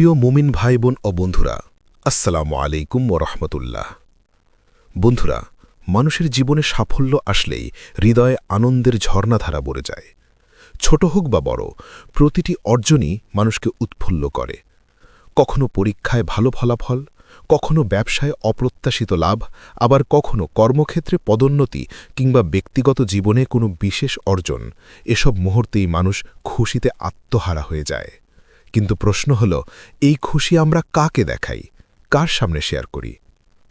প্রিয় মুমিন ভাই বোন ও বন্ধুরা, আসসালামু আলাইকুম ও রহমতুল্লাহ। বন্ধুরা, মানুষের জীবনে সাফল্য আসলেই হৃদয়ে আনন্দের ঝর্ণাধারা বরে যায়। ছোট হোক বা বড়, প্রতিটি অর্জনই মানুষকে উৎফুল্ল করে। কখনো পরীক্ষায় ভালো ফলাফল, কখনো ব্যবসায় অপ্রত্যাশিত লাভ, আবার কখনো কর্মক্ষেত্রে পদোন্নতি কিংবা ব্যক্তিগত জীবনে কোনো বিশেষ অর্জন, এসব মুহূর্তেই মানুষ খুশিতে আত্মহারা হয়ে যায়। কিন্তু প্রশ্ন হল, এই খুশি আমরা কাকে দেখাই? কার সামনে শেয়ার করি?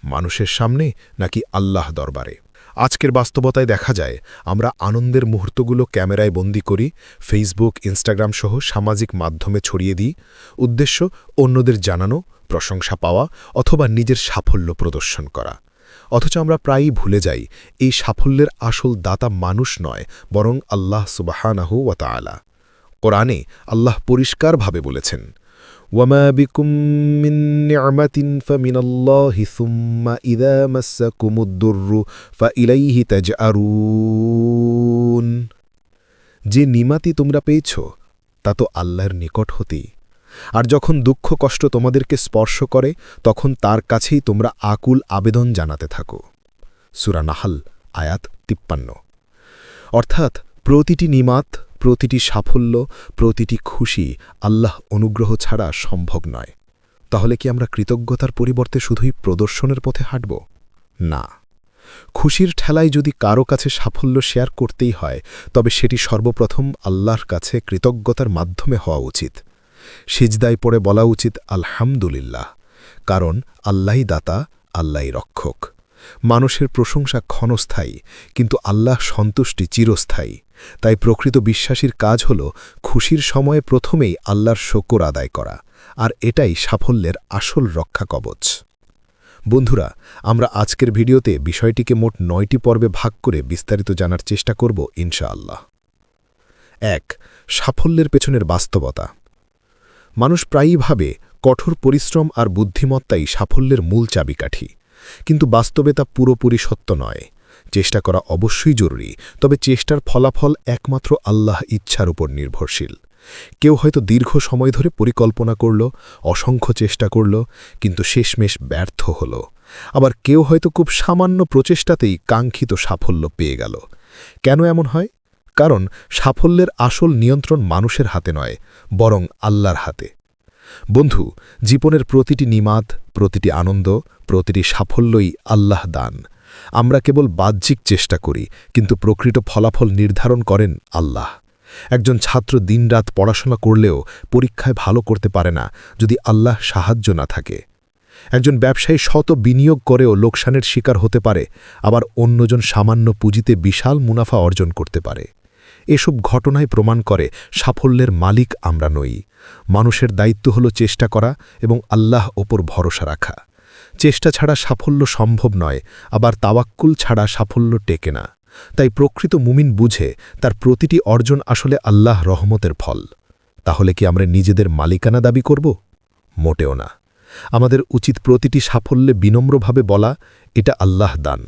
মানুষের সামনে নাকি আল্লাহ দরবারে? আজকের বাস্তবতায় দেখা যায়, আমরা আনন্দের মুহূর্তগুলো ক্যামেরায় বন্দি করি ফেসবুক ইনস্টাগ্রাম সহ সামাজিক মাধ্যমে ছড়িয়ে দিই। উদ্দেশ্য, অন্যদের জানানো, প্রশংসা পাওয়া অথবা নিজের সাফল্য প্রদর্শন করা। অথচ আমরা প্রায়ই ভুলে যাই, এই সাফল্যের আসল দাতা মানুষ নয়, বরং আল্লাহ সুবাহানাহু ওয়াতালা কোরআনে আল্লাহ পরিষ্কারভাবে বলেছেন, ওয়ামা যে নিমাতি তোমরা পেয়েছ, তা তো আল্লাহর নিকট হতেই। আর যখন দুঃখ কষ্ট তোমাদেরকে স্পর্শ করে, তখন তার কাছেই তোমরা আকুল আবেদন জানাতে থাকো। সুরা নাহাল, আয়াত তিপ্পান্ন। অর্থাৎ প্রতিটি নিমাত প্রতিটি সাফল্য, প্রতিটি খুশি আল্লাহ অনুগ্রহ ছাড়া সম্ভব নয়। তাহলে কি আমরা কৃতজ্ঞতার পরিবর্তে শুধুই প্রদর্শনের পথে হাঁটব? না। খুশির ঠেলায় যদি কারও কাছে সাফল্য শেয়ার করতেই হয়, তবে সেটি সর্বপ্রথম আল্লাহর কাছে কৃতজ্ঞতার মাধ্যমে হওয়া উচিত। সিজদায় পড়ে বলা উচিত, আলহামদুলিল্লাহ। কারণ, আল্লাহই দাতা, আল্লাহই রক্ষক। মানুষের প্রশংসা ক্ষণস্থায়ী, কিন্তু আল্লাহ সন্তুষ্টি চিরস্থায়ী। তাই প্রকৃত বিশ্বাসীর কাজ হল খুশির সময়ে প্রথমেই আল্লাহর শকর আদায় করা, আর এটাই সাফল্যের আসল রক্ষা কবচ। বন্ধুরা, আমরা আজকের ভিডিওতে বিষয়টিকে মোট নয়টি পর্বে ভাগ করে বিস্তারিত জানার চেষ্টা করব ইনশাআল্লাহ। এক, সাফল্যের পেছনের বাস্তবতা। মানুষ প্রায়ই ভাবে কঠোর পরিশ্রম আর বুদ্ধিমত্তাই সাফল্যের মূল চাবিকাঠি, কিন্তু বাস্তবে তা পুরোপুরি সত্য নয়। চেষ্টা করা অবশ্যই জরুরি, তবে চেষ্টার ফলাফল একমাত্র আল্লাহ ইচ্ছার উপর নির্ভরশীল। কেউ হয়তো দীর্ঘ সময় ধরে পরিকল্পনা করল, অসংখ্য চেষ্টা করল, কিন্তু শেষমেশ ব্যর্থ হল। আবার কেউ হয়তো খুব সামান্য প্রচেষ্টাতেই কাঙ্ক্ষিত সাফল্য পেয়ে গেল। কেন এমন হয়? কারণ সাফল্যের আসল নিয়ন্ত্রণ মানুষের হাতে নয়, বরং আল্লাহর হাতে। বন্ধু, জীবনের প্রতিটি নিমাত, প্রতিটি আনন্দ, প্রতিটি সাফল্যই আল্লাহ দান। আমরা কেবল বাহ্যিক চেষ্টা করি, কিন্তু প্রকৃত ফলাফল নির্ধারণ করেন আল্লাহ। একজন ছাত্র দিনরাত পড়াশোনা করলেও পরীক্ষায় ভালো করতে পারে না যদি আল্লাহ সাহায্য না থাকে। একজন ব্যবসায়ী শত বিনিয়োগ করেও লোকসানের শিকার হতে পারে, আবার অন্যজন সামান্য পুঁজিতে বিশাল মুনাফা অর্জন করতে পারে। এসব ঘটনায় প্রমাণ করে সাফল্যের মালিক আমরা নই। মানুষের দায়িত্ব হল চেষ্টা করা এবং আল্লাহ ওপর ভরসা রাখা। চেষ্টা ছাড়া সাফল্য সম্ভব নয়, আবার তাওয়াক্কুল ছাড়া সাফল্য টেকে না। তাই প্রকৃত মুমিন বুঝে তার প্রতিটি অর্জন আসলে আল্লাহ রহমতের ফল। তাহলে কি আমরা নিজেদের মালিকানা দাবি করব? মোটেও না। আমাদের উচিত প্রতিটি সাফল্যে বিনম্রভাবে বলা, এটা আল্লাহ দান।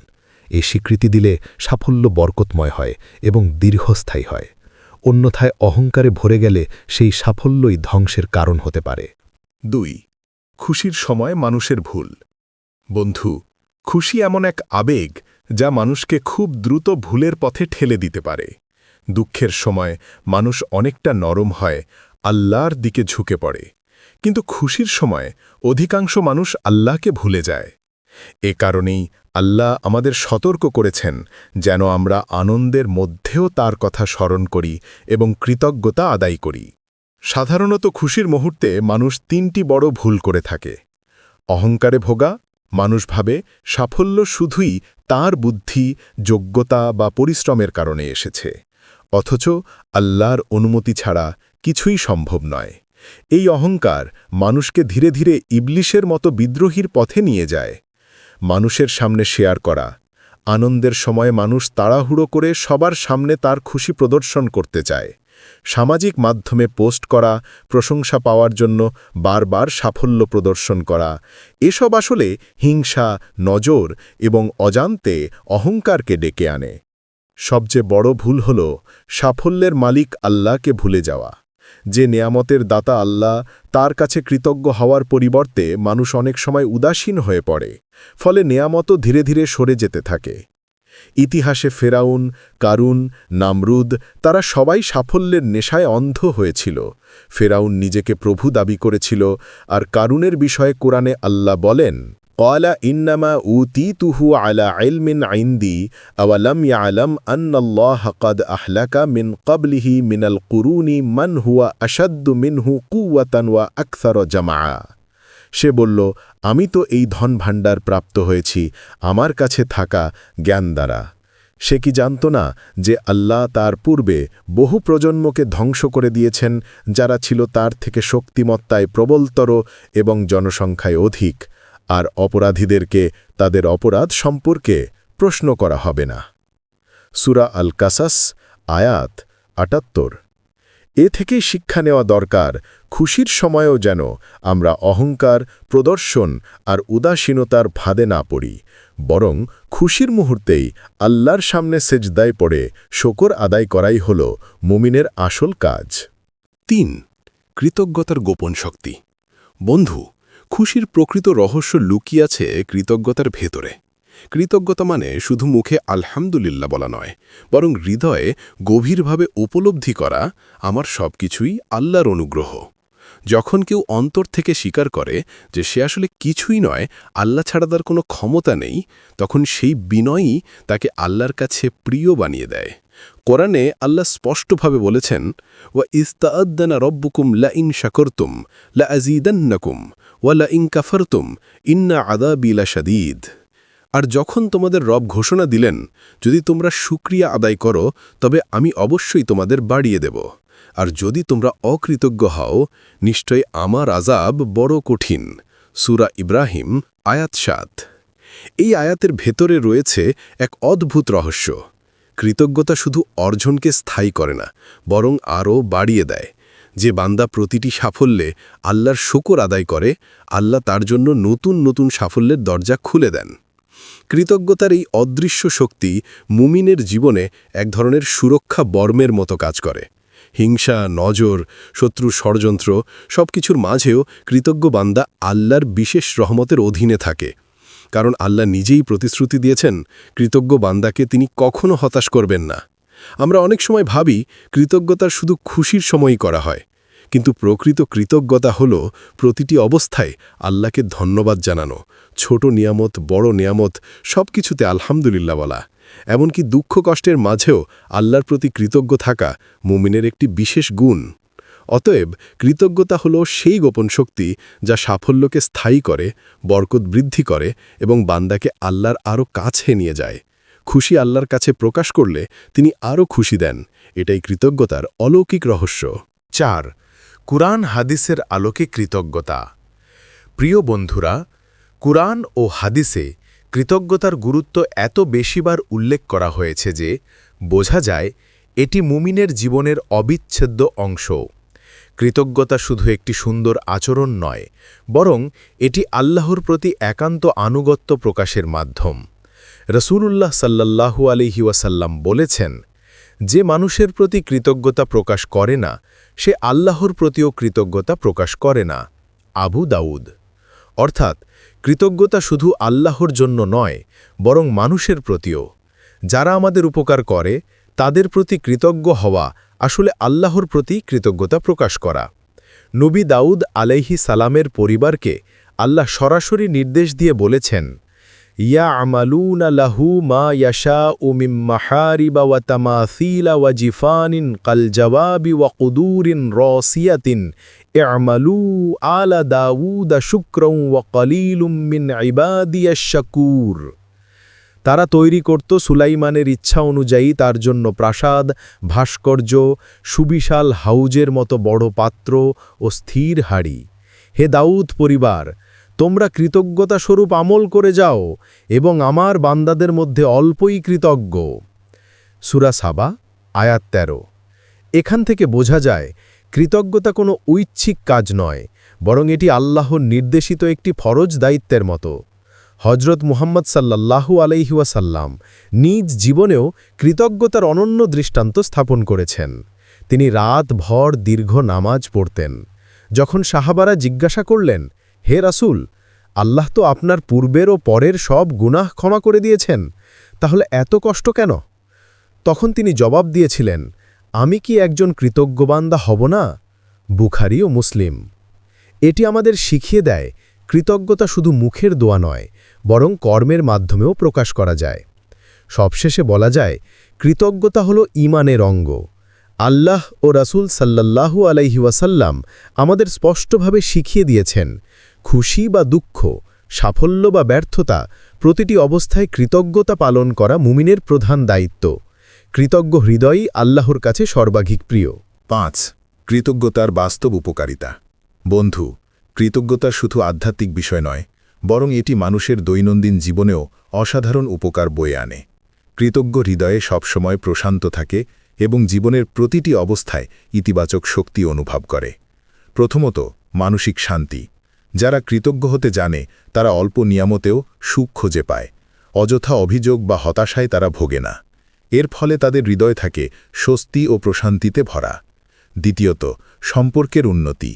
এ স্বীকৃতি দিলে সাফল্য বরকতময় হয় এবং দীর্ঘস্থায়ী হয়। অন্যথায় অহংকারে ভরে গেলে সেই সাফল্যই ধ্বংসের কারণ হতে পারে। দুই, খুশির সময় মানুষের ভুল। বন্ধু, খুশি এমন এক আবেগ যা মানুষকে খুব দ্রুত ভুলের পথে ঠেলে দিতে পারে। দুঃখের সময় মানুষ অনেকটা নরম হয়, আল্লাহর দিকে ঝুঁকে পড়ে। কিন্তু খুশির সময় অধিকাংশ মানুষ আল্লাহকে ভুলে যায়। এ কারণেই আল্লাহ আমাদের সতর্ক করেছেন যেন আমরা আনন্দের মধ্যেও তার কথা স্মরণ করি এবং কৃতজ্ঞতা আদায় করি। সাধারণত খুশির মুহূর্তে মানুষ তিনটি বড় ভুল করে থাকে। অহংকারে ভোগা মানুষ ভাবে সাফল্য শুধুই তার বুদ্ধি, যোগ্যতা বা পরিশ্রমের কারণে এসেছে। অথচ আল্লাহর অনুমতি ছাড়া কিছুই সম্ভব নয়। এই অহংকার মানুষকে ধীরে ধীরে ইবলিশের মতো বিদ্রোহীর পথে নিয়ে যায়। মানুষের সামনে শেয়ার করা, আনন্দের সময় মানুষ তাড়াহুড়ো করে সবার সামনে তার খুশি প্রদর্শন করতে চায়। সামাজিক মাধ্যমে পোস্ট করা, প্রশংসা পাওয়ার জন্য বারবার সাফল্য প্রদর্শন করা। এসব আসলে হিংসা, নজর এবং অজান্তে অহংকারকে ডেকে আনে। সবচেয়ে বড় ভুল হল সাফল্যের মালিক আল্লাহকে ভুলে যাওয়া। যে নেয়ামতের দাতা আল্লাহ, তার কাছে কৃতজ্ঞ হওয়ার পরিবর্তে মানুষ অনেক সময় উদাসীন হয়ে পড়ে, ফলে নেয়ামতও ধীরে ধীরে সরে যেতে থাকে। ইতিহাসে ফেরাউন, কারুন, নামরুদ, তারা সবাই সাফল্যের নেশায় অন্ধ হয়েছিল। ফেরাউন নিজেকে প্রভু দাবি করেছিল আর কারুনের বিষয়ে কোরআনে আল্লাহ বলেন কলা ইন্নামা উতিতুহু আলা ইলমিন আইন্দি আওয়ালাম ইয়ালাম আন্নাল্লাহ কদ আহলাকা মিন কবলিহি মিনাল কুরুনি মান হুয়া আশাদ্দু মিনহু কুওয়াতান ওয়া আকসার জামা সে বলল, আমি তো এই ধন ভাণ্ডার প্রাপ্ত হয়েছি, আমার কাছে থাকা জ্ঞান দ্বারা। সে কি জানত না যে আল্লাহ তার পূর্বে বহু প্রজন্মকে ধ্বংস করে দিয়েছেন, যারা ছিল তার থেকে শক্তিমত্তায় প্রবলতর এবং জনসংখ্যায় অধিক, আর অপরাধীদেরকে তাদের অপরাধ সম্পর্কে প্রশ্ন করা হবে না। সুরা আল কাসাস আয়াত আটাত্তর। এ থেকেই শিক্ষা নেওয়া দরকার, খুশির সময়ও যেন আমরা অহংকার, প্রদর্শন আর উদাসীনতার ফাঁদে না পড়ি, বরং খুশির মুহূর্তেই আল্লাহর সামনে সেজদায় পড়ে শকর আদায় করাই হল মুমিনের আসল কাজ। তিন, কৃতজ্ঞতার গোপন শক্তি। বন্ধু, খুশির প্রকৃত রহস্য লুকিয়ে আছে কৃতজ্ঞতার ভেতরে। কৃতজ্ঞতা মানে শুধু মুখে আলহামদুলিল্লাহ বলা নয়, বরং হৃদয়ে গভীরভাবে উপলব্ধি করা আমার সবকিছুই আল্লাহর অনুগ্রহ। যখন কেউ অন্তর থেকে স্বীকার করে যে সে আসলে কিছুই নয়, আল্লাহ ছাড়া তার কোনো ক্ষমতা নেই, তখন সেই বিনয়ই তাকে আল্লাহর কাছে প্রিয় বানিয়ে দেয়। কোরআনে আল্লাহ স্পষ্টভাবে বলেছেন, ওয়া ইস্তাআদ্দানা রব্বুকুম লা ইন শাকরতুম লা আজিদান্নাকুম ওয়া লা ইন কাফারতুম, ইন্না আদাবি লা শাদীদ আর যখন তোমাদের রব ঘোষণা দিলেন, যদি তোমরা সুক্রিয়া আদায় করো, তবে আমি অবশ্যই তোমাদের বাড়িয়ে দেব। আর যদি তোমরা অকৃতজ্ঞ হও, নিশ্চয় আমার আজাব বড় কঠিন। সুরা ইব্রাহিম, আয়াত সাত। এই আয়াতের ভেতরে রয়েছে এক অদ্ভুত রহস্য। কৃতজ্ঞতা শুধু অর্জনকে স্থায়ী করে না, বরং আরও বাড়িয়ে দেয়। যে বান্দা প্রতিটি সাফল্যে আল্লাহর শকর আদায় করে, আল্লাহ তার জন্য নতুন নতুন সাফল্যের দরজা খুলে দেন। কৃতজ্ঞতার এই অদৃশ্য শক্তি মুমিনের জীবনে এক ধরনের সুরক্ষা বর্মের মতো কাজ করে। হিংসা, নজর, শত্রু ষড়যন্ত্র সবকিছুর মাঝেও কৃতজ্ঞ বান্দা আল্লাহর বিশেষ রহমতের অধীনে থাকে। কারণ আল্লাহ নিজেই প্রতিশ্রুতি দিয়েছেন, কৃতজ্ঞ বান্দাকে তিনি কখনো হতাশ করবেন না। আমরা অনেক সময় ভাবি, কৃতজ্ঞতার শুধু খুশির সময়ই করা হয়। কিন্তু প্রকৃত কৃতজ্ঞতা হল প্রতিটি অবস্থায় আল্লাহকে ধন্যবাদ জানানো, ছোট নিয়ামত, বড় নিয়ামত সব কিছুতে আলহামদুলিল্লাহ বলা। এমনকি দুঃখ কষ্টের মাঝেও আল্লাহর প্রতি কৃতজ্ঞ থাকা মুমিনের একটি বিশেষ গুণ। অতএব কৃতজ্ঞতা হল সেই গোপন শক্তি যা সাফল্যকে স্থায়ী করে, বরকত বৃদ্ধি করে এবং বান্দাকে আল্লাহর আরও কাছে নিয়ে যায়। খুশি আল্লাহর কাছে প্রকাশ করলে তিনি আরও খুশি দেন। এটাই কৃতজ্ঞতার অলৌকিক রহস্য। চার কুরআন হাদিসের আলোকে কৃতজ্ঞতা। প্রিয় বন্ধুরা, কুরআন ও হাদিসে কৃতজ্ঞতার গুরুত্ব এত বেশিবার উল্লেখ করা হয়েছে যে, বোঝা যায় এটি মুমিনের জীবনের অবিচ্ছেদ্য অংশ। কৃতজ্ঞতা শুধু একটি সুন্দর আচরণ নয়, বরং এটি আল্লাহর প্রতি একান্ত আনুগত্য প্রকাশের মাধ্যম। রসুলুল্লাহ সাল্লাল্লাহু আলহি ওয়াসাল্লাম বলেছেন, যে মানুষের প্রতি কৃতজ্ঞতা প্রকাশ করে না সে আল্লাহর প্রতিও কৃতজ্ঞতা প্রকাশ করে না, আবু দাউদ। অর্থাৎ, কৃতজ্ঞতা শুধু আল্লাহর জন্য নয়, বরং মানুষের প্রতিও। যারা আমাদের উপকার করে, তাদের প্রতি কৃতজ্ঞ হওয়া আসলে আল্লাহর প্রতি কৃতজ্ঞতা প্রকাশ করা। নবী দাউদ আলাইহি সালামের পরিবারকে আল্লাহ সরাসরি নির্দেশ দিয়ে বলেছেন ইয়া আমালুনা লাহু মা ইয়াশা উমিম মাহারিবা ওয়া তামাসিলা ওয়া জিফানিন কাল জওয়াবি ওয়া কুদুরিন রসিয়াতিন কলিলুম মিন ইবাদিয়াশ শাকুর তারা তৈরি করত সুলাইমানের ইচ্ছা অনুযায়ী তার জন্য প্রাসাদ, ভাস্কর্য, সুবিশাল হাউজের মতো বড় পাত্র ও স্থির হাড়ি। হে দাউদ পরিবার তোমরা কৃতজ্ঞতা স্বরূপ আমল করে যাও এবং আমার বান্দাদের মধ্যে অল্পই কৃতজ্ঞ। সুরা সাবা, আয়াত তেরো। এখান থেকে বোঝা যায়, কৃতজ্ঞতা কোনো ঐচ্ছিক কাজ নয়, বরং এটি আল্লাহর নির্দেশিত একটি ফরজ দায়িত্বের মতো। হজরত মুহাম্মদ সাল্লাল্লাহু আলাইহুয়াসাল্লাম নিজ জীবনেও কৃতজ্ঞতার অনন্য দৃষ্টান্ত স্থাপন করেছেন। তিনি রাত ভর দীর্ঘ নামাজ পড়তেন। যখন সাহাবারা জিজ্ঞাসা করলেন হে রাসুল, আল্লাহ তো আপনার পূর্বের ও পরের সব গুনাহ ক্ষমা করে দিয়েছেন, তাহলে এত কষ্ট কেন? তখন তিনি জবাব দিয়েছিলেন, আমি কি একজন কৃতজ্ঞবান্দা হব না? বুখারি ও মুসলিম। এটি আমাদের শিখিয়ে দেয়, কৃতজ্ঞতা শুধু মুখের দোয়া নয়, বরং কর্মের মাধ্যমেও প্রকাশ করা যায়। সবশেষে বলা যায়, কৃতজ্ঞতা হল ইমানের অঙ্গ। আল্লাহ ও রাসূল সাল্লাল্লাহু আলাইহি ওয়াসাল্লাম আমাদের স্পষ্টভাবে শিখিয়ে দিয়েছেন খুশি বা দুঃখ, সাফল্য বা ব্যর্থতা প্রতিটি অবস্থায় কৃতজ্ঞতা পালন করা মুমিনের প্রধান দায়িত্ব। কৃতজ্ঞ হৃদয়ই আল্লাহর কাছে সর্বাধিক প্রিয়। পাঁচ, কৃতজ্ঞতার বাস্তব উপকারিতা। বন্ধু, কৃতজ্ঞতা শুধু আধ্যাত্মিক বিষয় নয়, বরং এটি মানুষের দৈনন্দিন জীবনেও অসাধারণ উপকার বয়ে আনে। কৃতজ্ঞ হৃদয়ে সবসময় প্রশান্ত থাকে এবং জীবনের প্রতিটি অবস্থায় ইতিবাচক শক্তি অনুভব করে। প্রথমত, মানসিক শান্তি। যারা কৃতজ্ঞ হতে জানে, তারা অল্প নিয়ামতেও সুখ খুঁজে পায়। অযথা অভিযোগ বা হতাশায় তারা ভোগে না। এর ফলে তাদের হৃদয় থাকে স্বস্তি ও প্রশান্তিতে ভরা। দ্বিতীয়ত, সম্পর্কের উন্নতি।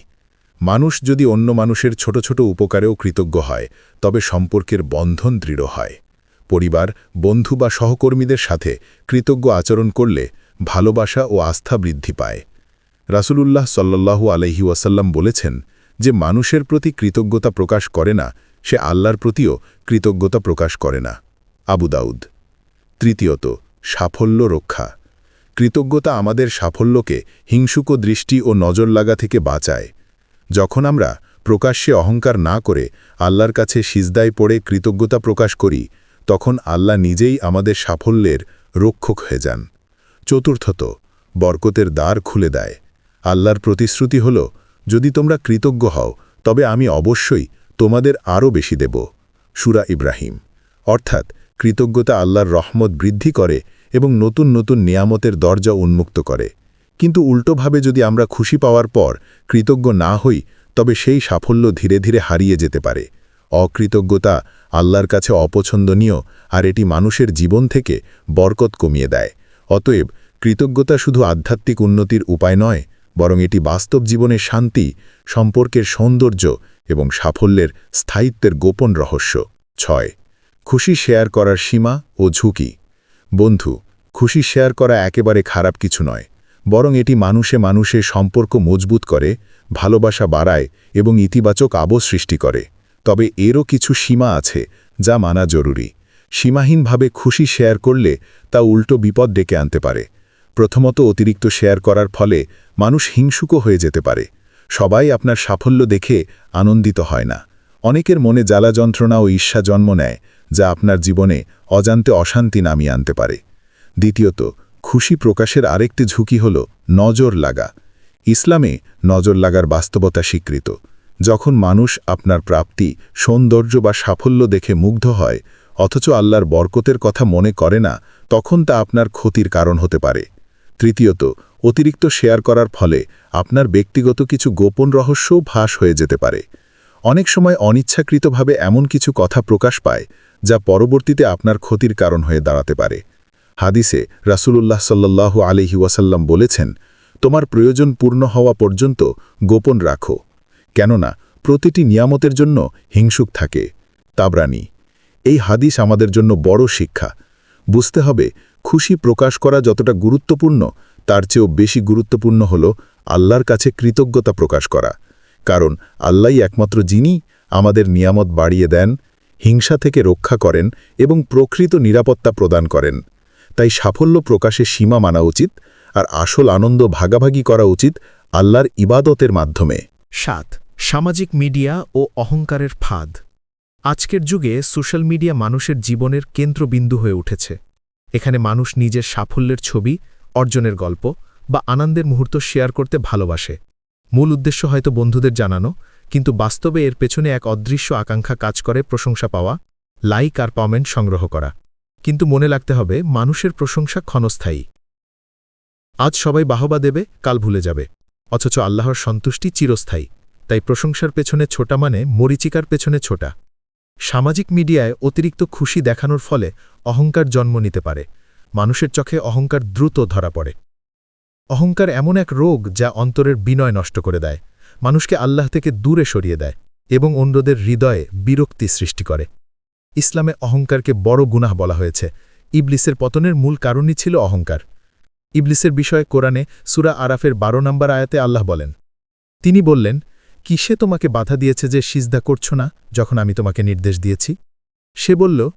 মানুষ যদি অন্য মানুষের ছোট ছোট উপকারেও কৃতজ্ঞ হয়, তবে সম্পর্কের বন্ধন দৃঢ় হয়। পরিবার, বন্ধু বা সহকর্মীদের সাথে কৃতজ্ঞ আচরণ করলে ভালোবাসা ও আস্থা বৃদ্ধি পায়। রাসূলুল্লাহ সাল্লাল্লাহু আলহি ওয়াসাল্লাম বলেছেন যে মানুষের প্রতি কৃতজ্ঞতা প্রকাশ করে না, সে আল্লাহর প্রতিও কৃতজ্ঞতা প্রকাশ করে না। আবু দাউদ। তৃতীয়ত, সাফল্য রক্ষা। কৃতজ্ঞতা আমাদের সাফল্যকে হিংসুক দৃষ্টি ও নজর লাগা থেকে বাঁচায়। যখন আমরা প্রকাশ্যে অহংকার না করে আল্লাহর কাছে সিজদায় পড়ে কৃতজ্ঞতা প্রকাশ করি, তখন আল্লাহ নিজেই আমাদের সাফল্যের রক্ষক হয়ে যান। চতুর্থত, বরকতের দ্বার খুলে দেয়। আল্লাহর প্রতিশ্রুতি হল যদি তোমরা কৃতজ্ঞ হও, তবে আমি অবশ্যই তোমাদের আরও বেশি দেব। সুরা ইব্রাহিম। অর্থাৎ কৃতজ্ঞতা আল্লাহর রহমত বৃদ্ধি করে এবং নতুন নতুন নিয়ামতের দরজা উন্মুক্ত করে। কিন্তু উল্টোভাবে যদি আমরা খুশি পাওয়ার পর কৃতজ্ঞ না হই, তবে সেই সাফল্য ধীরে ধীরে হারিয়ে যেতে পারে। অকৃতজ্ঞতা আল্লাহর কাছে অপছন্দনীয় আর এটি মানুষের জীবন থেকে বরকত কমিয়ে দেয়। অতএব কৃতজ্ঞতা শুধু আধ্যাত্মিক উন্নতির উপায় নয় বরং এটি বাস্তব জীবনের শান্তি, সম্পর্কের সৌন্দর্য এবং সাফল্যের স্থায়িত্বের গোপন রহস্য। ছয়, খুশি শেয়ার করার সীমা ও ঝুঁকি। বন্ধু, খুশি শেয়ার করা একেবারে খারাপ কিছু নয়, বরং এটি মানুষে মানুষে সম্পর্ক মজবুত করে, ভালোবাসা বাড়ায় এবং ইতিবাচক আবহ সৃষ্টি করে। তবে এরও কিছু সীমা আছে যা মানা জরুরি। সীমাহীনভাবে খুশি শেয়ার করলে তা উল্টো বিপদ ডেকে আনতে পারে। প্রথমত অতিরিক্ত শেয়ার করার ফলে মানুষ হিংসুকও হয়ে যেতে পারে। সবাই আপনার সাফল্য দেখে আনন্দিত হয় না। অনেকের মনে জ্বালা যন্ত্রণা ও ঈর্ষা জন্ম নেয়, যা আপনার জীবনে অজান্তে অশান্তি নামিয়ে আনতে পারে। দ্বিতীয়ত, খুশি প্রকাশের আরেকটি ঝুঁকি হল নজর লাগা। ইসলামে নজর লাগার বাস্তবতা স্বীকৃত। যখন মানুষ আপনার প্রাপ্তি, সৌন্দর্য বা সাফল্য দেখে মুগ্ধ হয়, অথচ আল্লাহর বরকতের কথা মনে করে না, তখন তা আপনার ক্ষতির কারণ হতে পারে। তৃতীয়ত, অতিরিক্ত শেয়ার করার ফলে আপনার ব্যক্তিগত কিছু গোপন রহস্যও ভাস হয়ে যেতে পারে। অনেক সময় অনিচ্ছাকৃতভাবে এমন কিছু কথা প্রকাশ পায়, যা পরবর্তীতে আপনার ক্ষতির কারণ হয়ে দাঁড়াতে পারে। হাদিসে রাসূলুল্লাহ সাল্লাল্লাহু আলিহি ওয়াসাল্লাম বলেছেন, তোমার প্রয়োজন পূর্ণ হওয়া পর্যন্ত গোপন রাখো। কেননা, প্রতিটি নিয়ামতের জন্য হিংসুক থাকে। তাবরানি, এই হাদিস আমাদের জন্য বড় শিক্ষা। বুঝতে হবে খুশি প্রকাশ করা যতটা গুরুত্বপূর্ণ, তার চেয়েও বেশি গুরুত্বপূর্ণ হল আল্লাহর কাছে কৃতজ্ঞতা প্রকাশ করা। কারণ আল্লাহই একমাত্র যিনি আমাদের নিয়ামত বাড়িয়ে দেন, হিংসা থেকে রক্ষা করেন এবং প্রকৃত নিরাপত্তা প্রদান করেন। তাই সাফল্য প্রকাশে সীমা মানা উচিত আর আসল আনন্দ ভাগাভাগি করা উচিত আল্লাহর ইবাদতের মাধ্যমে। সাত, সামাজিক মিডিয়া ও অহংকারের ফাঁদ। আজকের যুগে সোশ্যাল মিডিয়া মানুষের জীবনের কেন্দ্রবিন্দু হয়ে উঠেছে। এখানে মানুষ নিজের সাফল্যের ছবি, অর্জনের গল্প বা আনন্দের মুহূর্ত শেয়ার করতে ভালোবাসে। মূল উদ্দেশ্য হয়তো বন্ধুদের জানানো, কিন্তু বাস্তবে এর পেছনে এক অদৃশ্য আকাঙ্ক্ষা কাজ করে প্রশংসা পাওয়া, লাইক আর কমেন্ট সংগ্রহ করা। কিন্তু মনে রাখতে হবে, মানুষের প্রশংসা ক্ষণস্থায়ী। আজ সবাই বাহবা দেবে, কাল ভুলে যাবে। অথচ আল্লাহর সন্তুষ্টি চিরস্থায়ী। তাই প্রশংসার পেছনে ছোটা মানে মরিচিকার পেছনে ছোটা। সামাজিক মিডিয়ায় অতিরিক্ত খুশি দেখানোর ফলে অহংকার জন্ম নিতে পারে। মানুষের চোখে অহংকার দ্রুত ধরা পড়ে। অহংকার এমন এক রোগ যা অন্তরের বিনয় নষ্ট করে দেয়। মানুষকে আল্লাহ থেকে দূরে সরিয়ে দেয় এবং অন্যদের হৃদয়ে বিরক্তি সৃষ্টি করে। ইসলামে অহংকারকে বড় গুনাহ বলা হয়েছে। ইবলিসের পতনের মূল কারণই ছিল অহংকার। ইবলিসের বিষয়ে কোরআনে সুরা আরাফের বারো নম্বর আয়াতে আল্লাহ বলেন, তিনি বললেন কিসে তোমাকে বাধা দিয়েছে যে সিজদা করছ না, যখন আমি তোমাকে নির্দেশ দিয়েছি? সে বলল,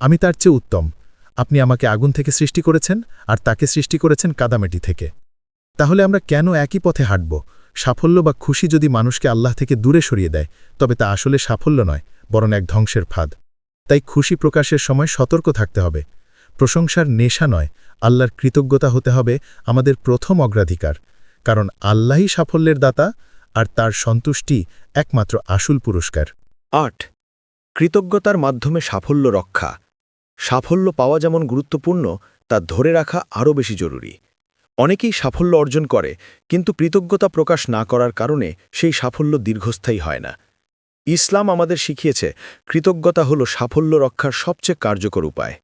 আমি তার চেয়ে উত্তম। আপনি আমাকে আগুন থেকে সৃষ্টি করেছেন, আর তাকে সৃষ্টি করেছেন কাদামেটি থেকে। তাহলে আমরা কেন একই পথে হাঁটব? সাফল্য বা খুশি যদি মানুষকে আল্লাহ থেকে দূরে সরিয়ে দেয়, তবে তা আসলে সাফল্য নয়, বরং এক ধ্বংসের ফাঁদ। তাই খুশি প্রকাশের সময় সতর্ক থাকতে হবে। প্রশংসার নেশা নয়, আল্লাহর কৃতজ্ঞতা হতে হবে আমাদের প্রথম অগ্রাধিকার। কারণ আল্লাহই সাফল্যের দাতা আর তার সন্তুষ্টি একমাত্র আসল পুরস্কার। আট। কৃতজ্ঞতার মাধ্যমে সাফল্য রক্ষা। সাফল্য পাওয়া যেমন গুরুত্বপূর্ণ, তা ধরে রাখা আরও বেশি জরুরি। অনেকেই সাফল্য অর্জন করে, কিন্তু কৃতজ্ঞতা প্রকাশ না করার কারণে সেই সাফল্য দীর্ঘস্থায়ী হয় না। ইসলাম আমাদের শিখিয়েছে, কৃতজ্ঞতা হল সাফল্য রক্ষার সবচেয়ে কার্যকর উপায়।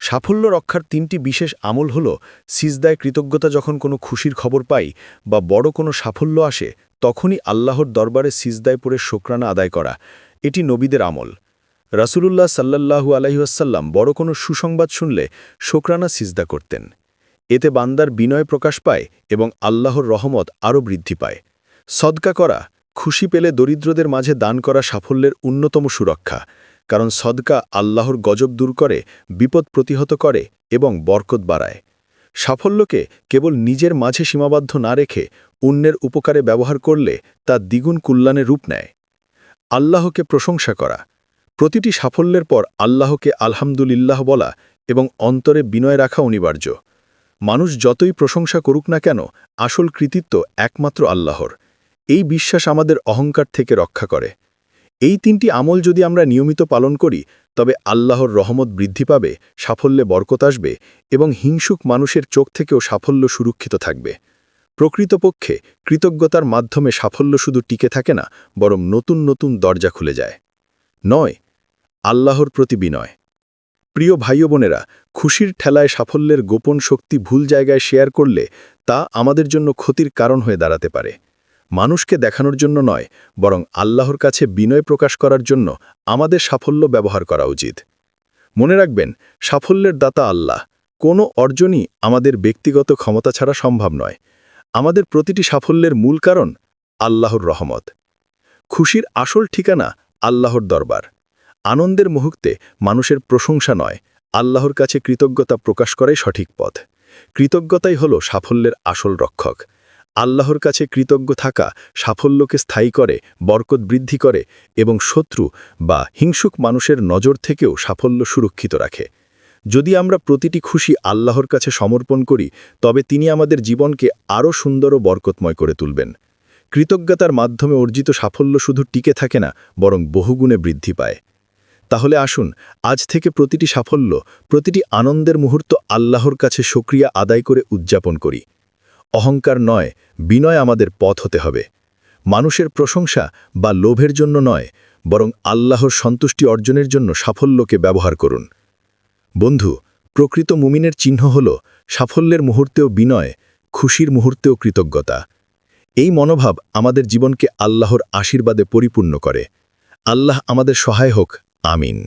সাফল্য রক্ষার তিনটি বিশেষ আমল হল, সিজদায় কৃতজ্ঞতা যখন কোনো খুশির খবর পাই বা বড় কোনো সাফল্য আসে তখনই আল্লাহর দরবারে সিজদায় পড়ে শোকরানা আদায় করা। এটি নবীদের আমল। রাসুলুল্লাহ সাল্লাল্লাহু আলাইহাসাল্লাম বড় কোনো সুসংবাদ শুনলে শোকরানা সিজদা করতেন। এতে বান্দার বিনয় প্রকাশ পায় এবং আল্লাহর রহমত আরও বৃদ্ধি পায়। সদকা করা, খুশি পেলে দরিদ্রদের মাঝে দান করা সাফল্যের অন্যতম সুরক্ষা। কারণ সদকা আল্লাহর গজব দূর করে, বিপদ প্রতিহত করে এবং বরকত বাড়ায়। সাফল্যকে কেবল নিজের মাঝে সীমাবদ্ধ না রেখে অন্যের উপকারে ব্যবহার করলে তা দ্বিগুণ কল্যাণে রূপ নেয়। আল্লাহকে প্রশংসা করা। প্রতিটি সাফল্যের পর আল্লাহকে আলহামদুলিল্লাহ বলা এবং অন্তরে বিনয় রাখা অনিবার্য। মানুষ যতই প্রশংসা করুক না কেন, আসল কৃতিত্ব একমাত্র আল্লাহর। এই বিশ্বাস আমাদের অহংকার থেকে রক্ষা করে। এই তিনটি আমল যদি আমরা নিয়মিত পালন করি, তবে আল্লাহর রহমত বৃদ্ধি পাবে, সাফল্যে বরকত আসবে এবং হিংসুক মানুষের চোখ থেকেও সাফল্য সুরক্ষিত থাকবে। প্রকৃতপক্ষে, কৃতজ্ঞতার মাধ্যমে সাফল্য শুধু টিকে থাকে না, বরং নতুন নতুন দরজা খুলে যায়। নয়, আল্লাহর প্রতি বিনয়। প্রিয় ভাই বোনেরা খুশির ঠেলায় সাফল্যের গোপন শক্তি ভুল জায়গায় শেয়ার করলে তা আমাদের জন্য ক্ষতির কারণ হয়ে দাঁড়াতে পারে। মানুষকে দেখানোর জন্য নয়, বরং আল্লাহর কাছে বিনয় প্রকাশ করার জন্য আমাদের সাফল্য ব্যবহার করা উচিত। মনে রাখবেন, সাফল্যের দাতা আল্লাহ। কোনো অর্জনই আমাদের ব্যক্তিগত ক্ষমতা ছাড়া সম্ভব নয়। আমাদের প্রতিটি সাফল্যের মূল কারণ আল্লাহর রহমত। খুশির আসল ঠিকানা আল্লাহর দরবার। আনন্দের মুহূর্তে মানুষের প্রশংসা নয়, আল্লাহর কাছে কৃতজ্ঞতা প্রকাশ করাই সঠিক পথ। কৃতজ্ঞতাই হল সাফল্যের আসল রক্ষক। আল্লাহর কাছে কৃতজ্ঞ থাকা, সাফল্যকে স্থায়ী করে, বরকত বৃদ্ধি করে এবং শত্রু বা হিংসুক মানুষের নজর থেকেও সাফল্য সুরক্ষিত রাখে। যদি আমরা প্রতিটি খুশি আল্লাহর কাছে সমর্পণ করি, তবে তিনি আমাদের জীবনকে আরও সুন্দর ও বরকতময় করে তুলবেন। কৃতজ্ঞতার মাধ্যমে অর্জিত সাফল্য শুধু টিকে থাকে না, বরং বহুগুণে বৃদ্ধি পায়। তাহলে আসুন, আজ থেকে প্রতিটি সাফল্য, প্রতিটি আনন্দের মুহূর্ত আল্লাহর কাছে সক্রিয়া আদায় করে উদযাপন করি। অহংকার নয়, বিনয় আমাদের পথ হতে হবে। মানুষের প্রশংসা বা লোভের জন্য নয়, বরং আল্লাহর সন্তুষ্টি অর্জনের জন্য সাফল্যকে ব্যবহার করুন। বন্ধু, প্রকৃত মুমিনের চিহ্ন হল সাফল্যের মুহূর্তেও বিনয়, খুশির মুহূর্তেও কৃতজ্ঞতা। এই মনোভাব আমাদের জীবনকে আল্লাহর আশীর্বাদে পরিপূর্ণ করে। আল্লাহ আমাদের সহায় হোক। আমিন।